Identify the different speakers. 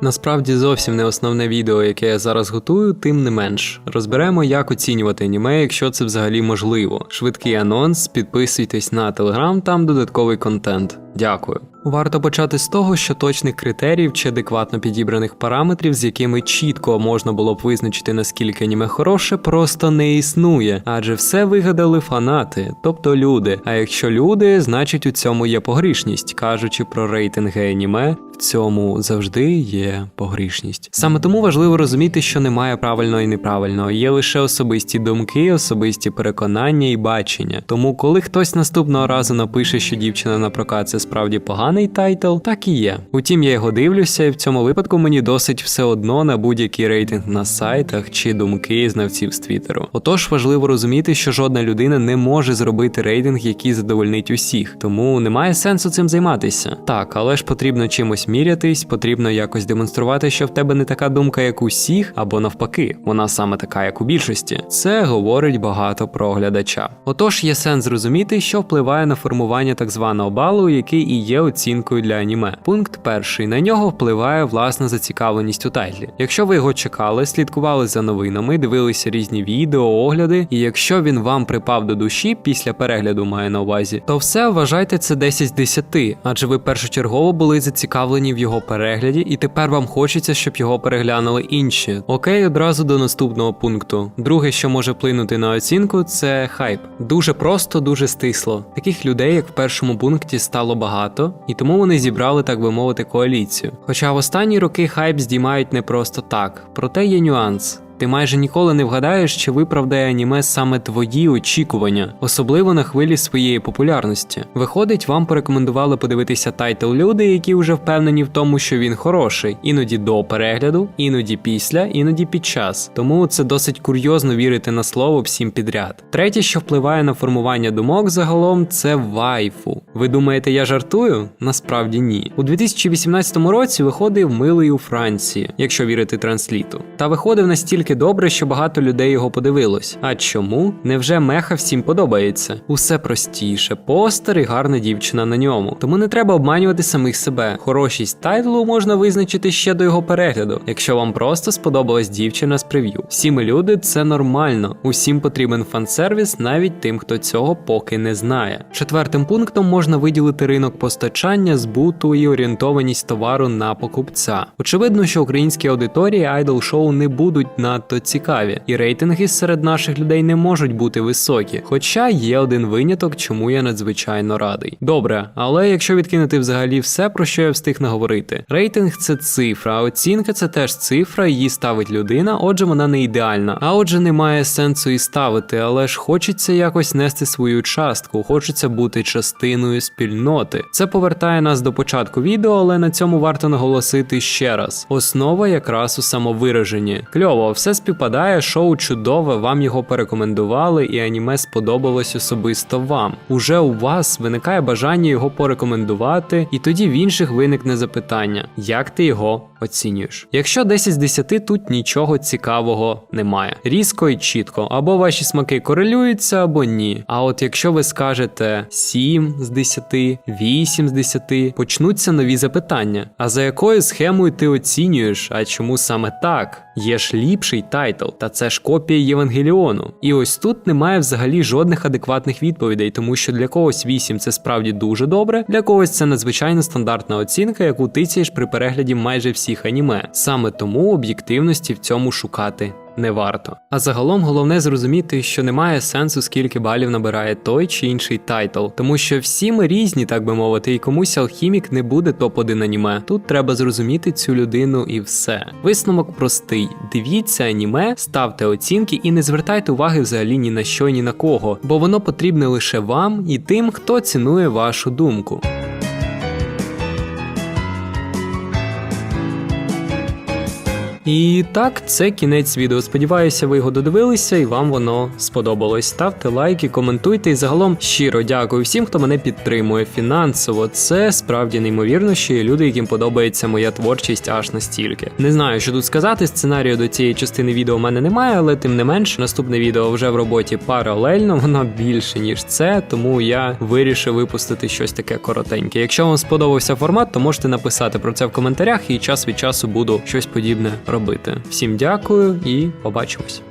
Speaker 1: Насправді зовсім не основне відео, яке я зараз готую, тим не менш. Розберемо, як оцінювати аніме, якщо це взагалі можливо. Швидкий анонс, підписуйтесь на телеграм, там додатковий контент. Дякую. Варто почати з того, що точних критеріїв чи адекватно підібраних параметрів, з якими чітко можна було б визначити наскільки аніме хороше, просто не існує, адже все вигадали фанати, тобто люди. А якщо люди, значить у цьому є погрішність. Кажучи про рейтинги аніме, в цьому завжди є погрішність. Саме тому важливо розуміти, що немає правильного і неправильного, є лише особисті думки, особисті переконання і бачення. Тому, коли хтось наступного разу напише, що дівчина на прокат це справді поганий тайтл, так і є. Утім, я його дивлюся, і в цьому випадку мені досить все одно на будь-який рейтинг на сайтах чи думки знавців з Твіттеру. Отож, важливо розуміти, що жодна людина не може зробити рейтинг, який задовольнить усіх, тому немає сенсу цим займатися. Так, але ж потрібно чимось мірятись, потрібно якось демонструвати, що в тебе не така думка, як у всіх, або навпаки, вона саме така, як у більшості. Це говорить багато про глядача. Отож, є сенс зрозуміти, що впливає на формування так званого балу, який і є оцінкою для аніме. Пункт перший на нього впливає власна зацікавленість у тайтлі. Якщо ви його чекали, слідкували за новинами, дивилися різні відео, огляди, і якщо він вам припав до душі після перегляду, має на увазі, то все вважайте це 10 з 10, адже ви першочергово були зацікавлені в його перегляді, і тепер вам хочеться, щоб його переглянули інші. Окей, одразу до наступного пункту. Друге, що може вплинути на оцінку, це хайп. Дуже просто, дуже стисло. Таких людей, як в першому пункті, стало багато, і тому вони зібрали, так би мовити, коаліцію. Хоча в останні роки хайп здіймають не просто так, проте є нюанс. Ти майже ніколи не вгадаєш, чи виправдає аніме саме твої очікування, особливо на хвилі своєї популярності. Виходить, вам порекомендували подивитися тайтл люди, які вже впевнені в тому, що він хороший, іноді до перегляду, іноді після, іноді під час. Тому це досить курйозно вірити на слово всім підряд. Третє, що впливає на формування думок загалом, це вайфу. Ви думаєте, я жартую? Насправді ні. У 2018 році виходив милий у Франції, якщо вірити трансліту, та виходив настільки добре, що багато людей його подивилось. А чому? Невже меха всім подобається? Усе простіше, постер і гарна дівчина на ньому. Тому не треба обманювати самих себе. Хорошість тайтлу можна визначити ще до його перегляду, якщо вам просто сподобалась дівчина з прев'ю. Всі ми люди, це нормально. Усім потрібен фан-сервіс, навіть тим, хто цього поки не знає. Четвертим пунктом можна виділити ринок постачання, збуту і орієнтованість товару на покупця. Очевидно, що українські аудиторії айдол шоу не будуть надто цікаві, і рейтинги серед наших людей не можуть бути високі. Хоча є один виняток, чому я надзвичайно радий. Добре, але якщо відкинути взагалі все, про що я встиг наговорити, рейтинг це цифра, а оцінка це теж цифра, її ставить людина, отже, вона не ідеальна. А отже, немає сенсу і ставити, але ж хочеться якось нести свою частку, хочеться бути частиною спільноти. Це повертає нас до початку відео, але на цьому варто наголосити ще раз: основа якраз у самовираженні. Кльово, все співпадає, шоу чудове, вам його порекомендували, і аніме сподобалось особисто вам. Уже у вас виникає бажання його порекомендувати, і тоді в інших виникне запитання, як ти його оцінюєш. Якщо 10 з 10, тут нічого цікавого немає. Різко і чітко, або ваші смаки корелюються, або ні. А от якщо ви скажете 7 з 10, 8 з 10, почнуться нові запитання. А за якою схемою ти оцінюєш? А чому саме так? Є ж ліпший тайтл, та це ж копія Євангеліону. І ось тут немає взагалі жодних адекватних відповідей, тому що для когось 8 це справді дуже добре, для когось це надзвичайно стандартна оцінка, яку тицяєш при перегляді майже всіх аніме. Саме тому об'єктивності в цьому шукати. Не варто. А загалом головне зрозуміти, що немає сенсу, скільки балів набирає той чи інший тайтл, тому що всі ми різні, так би мовити, і комусь алхімік не буде топ-1 аніме. Тут треба зрозуміти цю людину і все. Висновок простий: дивіться аніме, ставте оцінки і не звертайте уваги взагалі ні на що, ні на кого, бо воно потрібне лише вам і тим, хто цінує вашу думку. І так, це кінець відео. Сподіваюся, ви його додивилися і вам воно сподобалось. Ставте лайки, коментуйте і загалом щиро дякую всім, хто мене підтримує фінансово. Це справді неймовірно, що є люди, яким подобається моя творчість аж настільки. Не знаю, що тут сказати. Сценарію до цієї частини відео в мене немає, але тим не менш, наступне відео вже в роботі паралельно, воно більше ніж це, тому я вирішив випустити щось таке коротеньке. Якщо вам сподобався формат, то можете написати про це в коментарях, і час від часу буду щось подібне робити. Всім дякую і побачимось.